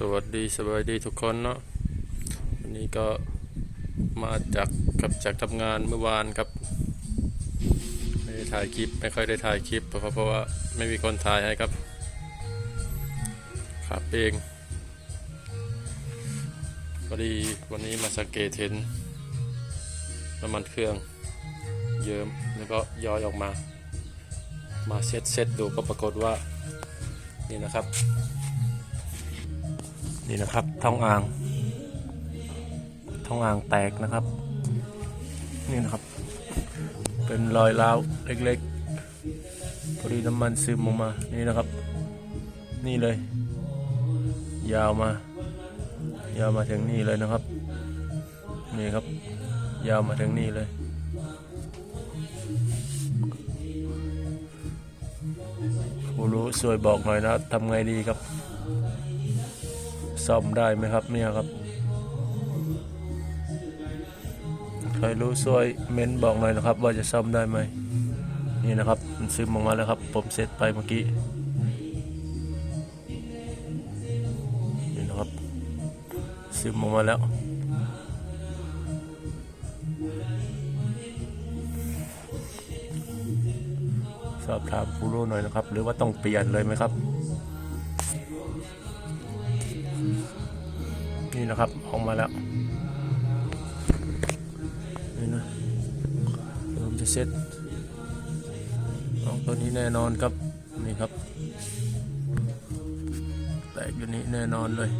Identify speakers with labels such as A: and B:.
A: สวัสดีสวัสดีทุกคนเนาะวันนี้ก็มาจากกับจากทำงานเมื่อวานครับไม่ได้ถ่ายคลิปไม่ค่อยได้ถ่ายคลิปเพราะเพราะว่าไม่มีคนถ่ายให้ครับขับเองพอดีวันนี้มาสังเกตเห็นน้ำมันเครื่องเยิ้มแล้วก็ย้อยออกมา มาเซ็ตเซ็ตดูก็ปรากฏว่านี่นะครับ นี่นะครับท้องอ่างท้องอ่างแตกนะครับ นี่นะครับ เป็นรอยร้าวเล็กๆพอดีน้ำมันซึมออกมานี่นะครับ นี่เลย ยาวมายาวมาถึงนี่เลยนะครับ นี่ครับ ยาวมาถึงนี่เลยผู้รู้ช่วยบอกหน่อยนะทำไงดีครับ ซ่อมได้ไหมครับเนี่ยครับ ใครรู้ช่วยเม้นบอกหน่อยนะครับ ว่าจะซ่อมได้ไหมนี่นะครับมันซึมออกมาแล้วครับ ผมเสร็จไปเมื่อกี้นี่นะครับซึมออกมาแล้วสอบถามผู้รู้หน่อยนะครับ หรือว่าต้องเปลี่ยนเลยไหมครับ นี่นะครับออกมาแล้วนี่นะเดี๋ยวผมจะเซ็ตออกตัวนี้แน่นอนครับนี่ครับ แตกอยู่นี้แน่นอนเลย